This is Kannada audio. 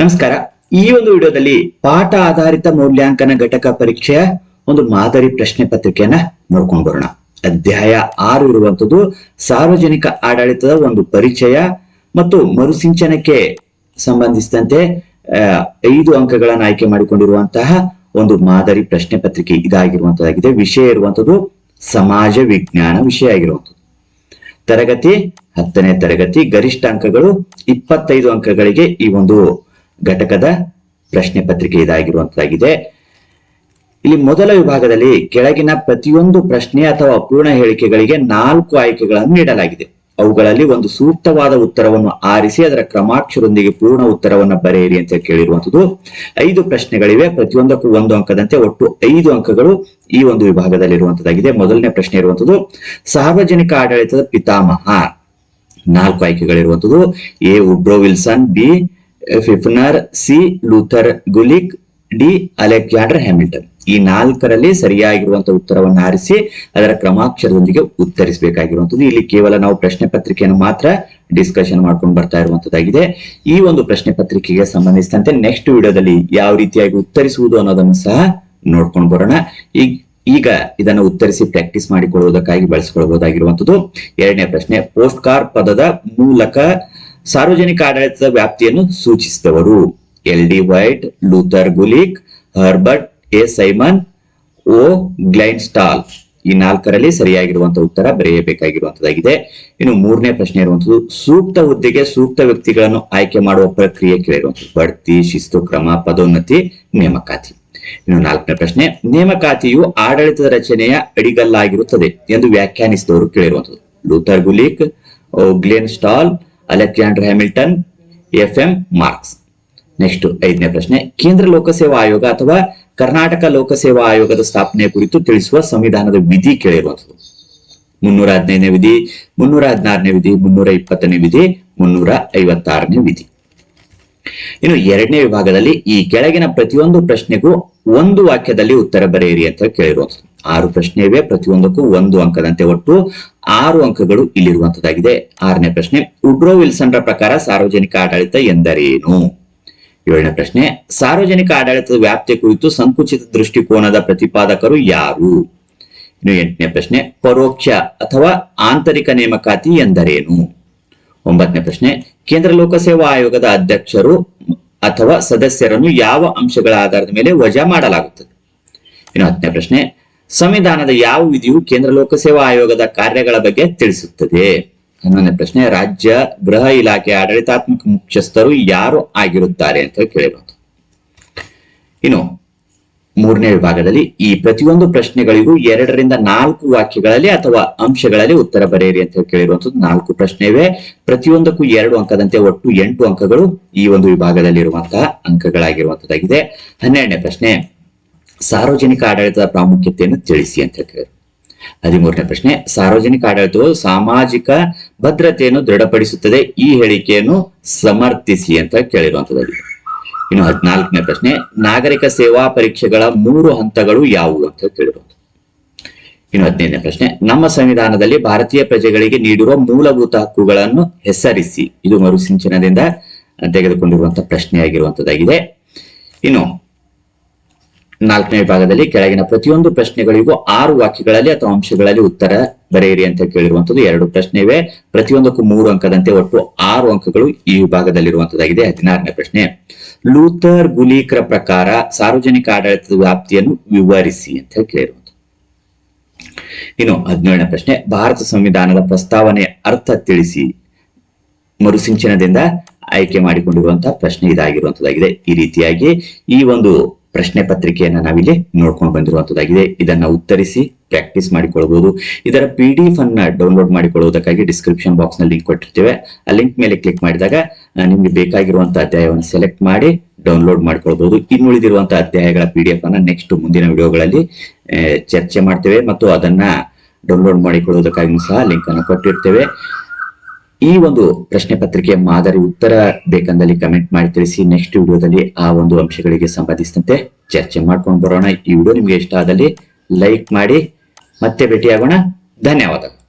ನಮಸ್ಕಾರ. ಈ ಒಂದು ವಿಡಿಯೋದಲ್ಲಿ ಪಾಠ ಆಧಾರಿತ ಮೌಲ್ಯಾಂಕನ ಘಟಕ ಪರೀಕ್ಷೆಯ ಒಂದು ಮಾದರಿ ಪ್ರಶ್ನೆ ಪತ್ರಿಕೆಯನ್ನ ನೋಡ್ಕೊಂಡು ಬರೋಣ. ಅಧ್ಯಾಯ ಆರು ಇರುವಂತದ್ದು ಸಾರ್ವಜನಿಕ ಆಡಳಿತದ ಒಂದು ಪರಿಚಯ ಮತ್ತು ಮರುಸಿಂಚನಕ್ಕೆ ಸಂಬಂಧಿಸಿದಂತೆ ಐದು ಅಂಕಗಳನ್ನು ಆಯ್ಕೆ ಮಾಡಿಕೊಂಡಿರುವಂತಹ ಒಂದು ಮಾದರಿ ಪ್ರಶ್ನೆ ಪತ್ರಿಕೆ ಇದಾಗಿರುವಂತದ್ದಾಗಿದೆ ವಿಷಯ ಇರುವಂತದ್ದು ಸಮಾಜ ವಿಜ್ಞಾನ ವಿಷಯ ಆಗಿರುವಂತದ್ದು ತರಗತಿ, ಹತ್ತನೇ ತರಗತಿ, ಗರಿಷ್ಠ ಅಂಕಗಳು, ಇಪ್ಪತ್ತೈದು ಅಂಕಗಳಿಗೆ ಈ ಒಂದು ಘಟಕದ ಪ್ರಶ್ನೆ ಪತ್ರಿಕೆ ಇದಾಗಿರುವಂತದ್ದಾಗಿದೆ ಇಲ್ಲಿ ಮೊದಲ ವಿಭಾಗದಲ್ಲಿ ಕೆಳಗಿನ ಪ್ರತಿಯೊಂದು ಪ್ರಶ್ನೆ ಅಥವಾ ಅಪೂರ್ಣ ಹೇಳಿಕೆಗಳಿಗೆ ನಾಲ್ಕು ಆಯ್ಕೆಗಳನ್ನು ನೀಡಲಾಗಿದೆ. ಅವುಗಳಲ್ಲಿ ಒಂದು ಸೂಕ್ತವಾದ ಉತ್ತರವನ್ನು ಆರಿಸಿ ಅದರ ಕ್ರಮಾಕ್ಷರೊಂದಿಗೆ ಪೂರ್ಣ ಉತ್ತರವನ್ನು ಬರೆಯಿರಿ ಅಂತ ಕೇಳಿರುವಂತದ್ದು. ಐದು ಪ್ರಶ್ನೆಗಳಿವೆ. ಪ್ರತಿಯೊಂದಕ್ಕೂ ಒಂದು ಅಂಕದಂತೆ ಒಟ್ಟು ಐದು ಅಂಕಗಳು ಈ ಒಂದು ವಿಭಾಗದಲ್ಲಿ ಇರುವಂತದ್ದಾಗಿದೆ ಮೊದಲನೇ ಪ್ರಶ್ನೆ ಇರುವಂತದ್ದು, ಸಾರ್ವಜನಿಕ ಆಡಳಿತದ ಪಿತಾಮಹ. ನಾಲ್ಕು ಆಯ್ಕೆಗಳಿರುವಂತದ್ದು, A Woodrow Wilson, B Pfiffner C Luther Gulick D Alexander Hamilton ಈ ನಾಲ್ಕರಲ್ಲಿ ಸರಿಯಾಗಿರುವಂತಹ ಉತ್ತರವನ್ನು ಆರಿಸಿ, ಅದರ ಕ್ರಮಾಕ್ಷರದೊಂದಿಗೆ ಉತ್ತರಿಸಬೇಕಾಗಿರುವಂತದ್ದು ಇಲ್ಲಿ ಕೇವಲ ನಾವು ಪ್ರಶ್ನೆ ಪತ್ರಿಕೆಯನ್ನು ಮಾತ್ರ ಡಿಸ್ಕಷನ್ ಮಾಡ್ಕೊಂಡು ಬರ್ತಾ ಇರುವಂತದ್ದಾಗಿದೆ ಈ ಒಂದು ಪ್ರಶ್ನೆ ಪತ್ರಿಕೆಗೆ ಸಂಬಂಧಿಸಿದಂತೆ ನೆಕ್ಸ್ಟ್ ವಿಡಿಯೋದಲ್ಲಿ ಯಾವ ರೀತಿಯಾಗಿ ಉತ್ತರಿಸುವುದು ಅನ್ನೋದನ್ನು ಸಹ ನೋಡ್ಕೊಂಡು ಬರೋಣ. ಈಗ ಈಗ ಇದನ್ನು ಉತ್ತರಿಸಿ ಪ್ರಾಕ್ಟೀಸ್ ಮಾಡಿಕೊಳ್ಳುವುದಕ್ಕಾಗಿ ಬಳಸಿಕೊಳ್ಳಬಹುದಾಗಿರುವಂತದ್ದು ಎರಡನೇ ಪ್ರಶ್ನೆ ಪೋಸ್ಟ್ ಕಾರ್ ಪದದ ಮೂಲಕ ಸಾರ್ವಜನಿಕ ಆಡಳಿತದ ವ್ಯಾಪ್ತಿಯನ್ನು ಸೂಚಿಸಿದವರು. L D White, Luther Gulick, Herbert A. Simon, O. Glenn Stahl ಈ ನಾಲ್ಕರಲ್ಲಿ ಸರಿಯಾಗಿರುವಂತಹ ಉತ್ತರ ಬರೆಯಬೇಕಾಗಿರುವಂತದ್ದಾಗಿದೆ ಇನ್ನು ಮೂರನೇ ಪ್ರಶ್ನೆ ಇರುವಂತದ್ದು ಸೂಕ್ತ ಹುದ್ದೆಗೆ ಸೂಕ್ತ ವ್ಯಕ್ತಿಗಳನ್ನು ಆಯ್ಕೆ ಮಾಡುವ ಪ್ರಕ್ರಿಯೆ ಕೇಳಿರುವಂತದ್ದು ಬಡ್ತಿ, ಶಿಸ್ತು, ಕ್ರಮ, ಪದೋನ್ನತಿ, ನೇಮಕಾತಿ. ಇನ್ನು ನಾಲ್ಕನೇ ಪ್ರಶ್ನೆ, ನೇಮಕಾತಿಯು ಆಡಳಿತದ ರಚನೆಯ ಅಡಿಗಲ್ಲಾಗಿರುತ್ತದೆ ಎಂದು ವ್ಯಾಖ್ಯಾನಿಸಿದವರು ಕೇಳಿರುವಂತದ್ದು Luther Gulick Glenn Stahl Alexander Hamilton F M Marx. Next ಐದನೇ ಪ್ರಶ್ನೆ, ಕೇಂದ್ರ ಲೋಕಸೇವಾ ಆಯೋಗ ಅಥವಾ ಕರ್ನಾಟಕ ಲೋಕಸೇವಾ ಆಯೋಗದ ಸ್ಥಾಪನೆ ಕುರಿತು ತಿಳಿಸುವ ಸಂವಿಧಾನದ ವಿಧಿ ಕೇಳಿರುವಂಥದ್ದು. ಮುನ್ನೂರ ಹದಿನೈದನೇ ವಿಧಿ, ಮುನ್ನೂರ ಹದಿನಾರನೇ ವಿಧಿ, ಮುನ್ನೂರ ಇಪ್ಪತ್ತನೇ ವಿಧಿ, ಮುನ್ನೂರ ಐವತ್ತಾರನೇ ವಿಧಿ. ಇನ್ನು ಎರಡನೇ ವಿಭಾಗದಲ್ಲಿ ಈ ಕೆಳಗಿನ ಪ್ರತಿಯೊಂದು ಪ್ರಶ್ನೆಗೂ ಒಂದು ವಾಕ್ಯದಲ್ಲಿ ಉತ್ತರ ಬರೆಯಿರಿ ಅಂತ ಕೇಳಿರುವಂಥದ್ದು. ಆರು ಪ್ರಶ್ನೆ ಇವೆ ಪ್ರತಿಯೊಂದಕ್ಕೂ ಒಂದು ಅಂಕದಂತೆ ಒಟ್ಟು ಆರು ಅಂಕಗಳು ಇಲ್ಲಿರುವಂತದ್ದಾಗಿದೆ. ಆರನೇ ಪ್ರಶ್ನೆ ಉಡ್ರೋ ವಿಲ್ಸನ್ರ ಪ್ರಕಾರ ಸಾರ್ವಜನಿಕ ಆಡಳಿತ ಎಂದರೇನು? ಏಳನೇ ಪ್ರಶ್ನೆ, ಸಾರ್ವಜನಿಕ ಆಡಳಿತದ ವ್ಯಾಪ್ತಿಯ ಕುರಿತು ಸಂಕುಚಿತ ದೃಷ್ಟಿಕೋನದ ಪ್ರತಿಪಾದಕರು ಯಾರು? ಇನ್ನು ಎಂಟನೇ ಪ್ರಶ್ನೆ, ಪರೋಕ್ಷ ಅಥವಾ ಆಂತರಿಕ ನೇಮಕಾತಿ ಎಂದರೇನು? ಒಂಬತ್ತನೇ ಪ್ರಶ್ನೆ, ಕೇಂದ್ರ ಲೋಕಸೇವಾ ಆಯೋಗದ ಅಧ್ಯಕ್ಷರು ಅಥವಾ ಸದಸ್ಯರನ್ನು ಯಾವ ಅಂಶಗಳ ಆಧಾರದ ಮೇಲೆ ವಜಾ ಮಾಡಲಾಗುತ್ತದೆ? ಇನ್ನು ಹತ್ತನೇ ಪ್ರಶ್ನೆ ಸಂವಿಧಾನದ ಯಾವ ವಿಧಿಯು ಕೇಂದ್ರ ಲೋಕಸೇವಾ ಆಯೋಗದ ಕಾರ್ಯಗಳ ಬಗ್ಗೆ ತಿಳಿಸುತ್ತದೆ? ಹನ್ನೊಂದನೇ ಪ್ರಶ್ನೆ, ರಾಜ್ಯ ಗೃಹ ಇಲಾಖೆ ಆಡಳಿತಾತ್ಮಕ ಮುಖ್ಯಸ್ಥರು ಯಾರು ಆಗಿರುತ್ತಾರೆ ಅಂತ ಕೇಳಬಹುದು. ಇನ್ನು ಮೂರನೇ ವಿಭಾಗದಲ್ಲಿ ಈ ಪ್ರತಿಯೊಂದು ಪ್ರಶ್ನೆಗಳಿಗೂ ಎರಡರಿಂದ ನಾಲ್ಕು ವಾಕ್ಯಗಳಲ್ಲಿ ಅಥವಾ ಅಂಶಗಳಲ್ಲಿ ಉತ್ತರ ಬರೆಯಿರಿ ಅಂತ ಕೇಳಿರುವಂತದ್ದು ನಾಲ್ಕು ಪ್ರಶ್ನೆ ಇವೆ ಪ್ರತಿಯೊಂದಕ್ಕೂ ಎರಡು ಅಂಕದಂತೆ ಒಟ್ಟು ಎಂಟು ಅಂಕಗಳು ಈ ಒಂದು ವಿಭಾಗದಲ್ಲಿ ಇರುವಂತಹ ಅಂಕಗಳಾಗಿರುವಂತದ್ದಾಗಿದೆ ಹನ್ನೆರಡನೇ ಪ್ರಶ್ನೆ ಸಾರ್ವಜನಿಕ ಆಡಳಿತದ ಪ್ರಾಮುಖ್ಯತೆಯನ್ನು ತಿಳಿಸಿ ಅಂತ ಕೇಳಿದ್ರು ಹದಿಮೂರನೇ ಪ್ರಶ್ನೆ, ಸಾರ್ವಜನಿಕ ಆಡಳಿತವು ಸಾಮಾಜಿಕ ಭದ್ರತೆಯನ್ನು ದೃಢಪಡಿಸುತ್ತದೆ, ಈ ಹೇಳಿಕೆಯನ್ನು ಸಮರ್ಥಿಸಿ ಅಂತ ಕೇಳಿರುವಂತದ್ದು ಇನ್ನು ಹದಿನಾಲ್ಕನೇ ಪ್ರಶ್ನೆ, ನಾಗರಿಕ ಸೇವಾ ಪರೀಕ್ಷೆಗಳ ಮೂರು ಹಂತಗಳು ಯಾವುವು ಅಂತ ಕೇಳಿರುವಂತ ಇನ್ನು ಹದಿನೈದನೇ ಪ್ರಶ್ನೆ, ನಮ್ಮ ಸಂವಿಧಾನದಲ್ಲಿ ಭಾರತೀಯ ಪ್ರಜೆಗಳಿಗೆ ನೀಡಿರುವ ಮೂಲಭೂತ ಹಕ್ಕುಗಳನ್ನು ಹೆಸರಿಸಿ. ಇದು ಮರುಸಿಂಚನದಿಂದ ತೆಗೆದುಕೊಂಡಿರುವಂತಹ ಪ್ರಶ್ನೆಯಾಗಿರುವಂತದ್ದಾಗಿದೆ. ಇನ್ನು ನಾಲ್ಕನೇ ವಿಭಾಗದಲ್ಲಿ ಕೆಳಗಿನ ಪ್ರತಿಯೊಂದು ಪ್ರಶ್ನೆಗಳಿಗೂ ಆರು ವಾಕ್ಯಗಳಲ್ಲಿ ಅಥವಾ ಅಂಶಗಳಲ್ಲಿ ಉತ್ತರ ಬರೆಯಿರಿ ಅಂತ ಕೇಳಿರುವಂತದ್ದು ಎರಡು ಪ್ರಶ್ನೆ ಇವೆ ಪ್ರತಿಯೊಂದಕ್ಕೂ ಮೂರು ಅಂಕದಂತೆ ಒಟ್ಟು ಆರು ಅಂಕಗಳು ಈ ವಿಭಾಗದಲ್ಲಿರುವಂತದ್ದಾಗಿದೆ ಹದಿನಾರನೇ ಪ್ರಶ್ನೆ. ಲೂಥರ್ ಗುಲೀಕರ ಪ್ರಕಾರ ಸಾರ್ವಜನಿಕ ಆಡಳಿತದ ವ್ಯಾಪ್ತಿಯನ್ನು ವಿವರಿಸಿ ಅಂತ ಕೇಳಿರುವಂತ ಇನ್ನು ಹದಿನೇಳನೇ ಪ್ರಶ್ನೆ. ಭಾರತ ಸಂವಿಧಾನದ ಪ್ರಸ್ತಾವನೆಯ ಅರ್ಥ ತಿಳಿಸಿ ಮರುಸಿಂಚನದಿಂದ ಆಯ್ಕೆ ಮಾಡಿಕೊಂಡಿರುವಂತಹ ಪ್ರಶ್ನೆ ಇದಾಗಿರುವಂತದ್ದಾಗಿದೆ ಈ ರೀತಿಯಾಗಿ ಈ ಒಂದು ಪ್ರಶ್ನೆ ಪತ್ರಿಕೆಯನ್ನ ನಾವಿಲ್ಲಿ ನೋಡ್ಕೊಂಡು ಬಂದಿರುವಂತದ್ದಾಗಿದೆ. ಇದನ್ನ ಉತ್ತರಿಸಿ ಪ್ರಾಕ್ಟೀಸ್ ಮಾಡಿಕೊಳ್ಳಬಹುದು. ಇದರ ಪಿ ಡಿ ಎಫ್ ಅನ್ನ ಡೌನ್ಲೋಡ್ ಮಾಡಿಕೊಳ್ಳುವುದಕ್ಕಾಗಿ ಡಿಸ್ಕ್ರಿಪ್ಷನ್ ಬಾಕ್ಸ್ನಲ್ಲಿ ಲಿಂಕ್ ಕೊಟ್ಟಿರ್ತೇವೆ. ಆ ಲಿಂಕ್ ಮೇಲೆ ಕ್ಲಿಕ್ ಮಾಡಿದಾಗ ನಿಮ್ಗೆ ಬೇಕಾಗಿರುವಂತಹ ಅಧ್ಯಾಯವನ್ನು ಸೆಲೆಕ್ಟ್ ಮಾಡಿ ಡೌನ್ಲೋಡ್ ಮಾಡ್ಕೊಳ್ಬಹುದು ಇನ್ನುಳಿದಿರುವಂತಹ ಅಧ್ಯಾಯಗಳ ಪಿ ಡಿ ಎಫ್ ಅನ್ನ ನೆಕ್ಸ್ಟ್ ಮುಂದಿನ ವಿಡಿಯೋಗಳಲ್ಲಿ ಚರ್ಚೆ ಮಾಡ್ತೇವೆ ಮತ್ತು ಅದನ್ನ ಡೌನ್ಲೋಡ್ ಮಾಡಿಕೊಳ್ಳುವುದಕ್ಕಾಗಿ ಸಹ ಲಿಂಕ್ ಅನ್ನು ಕೊಟ್ಟಿರ್ತೇವೆ. ಈ ಒಂದು ಪ್ರಶ್ನೆ ಪತ್ರಿಕೆ ಮಾದರಿ ಉತ್ತರ ಬೇಕಂದಲ್ಲಿ ಕಮೆಂಟ್ ಮಾಡಿ ತಿಳಿಸಿ ನೆಕ್ಸ್ಟ್ ವಿಡಿಯೋದಲ್ಲಿ ಆ ಒಂದು ಅಂಶಗಳಿಗೆ ಸಂಬಂಧಿಸಿದಂತೆ ಚರ್ಚೆ ಮಾಡ್ಕೊಂಡು ಬರೋಣ. ಈ ವಿಡಿಯೋ ನಿಮ್ಗೆ ಇಷ್ಟ ಆದಲ್ಲಿ ಲೈಕ್ ಮಾಡಿ. ಮತ್ತೆ ಭೇಟಿಯಾಗೋಣ. ಧನ್ಯವಾದಗಳು.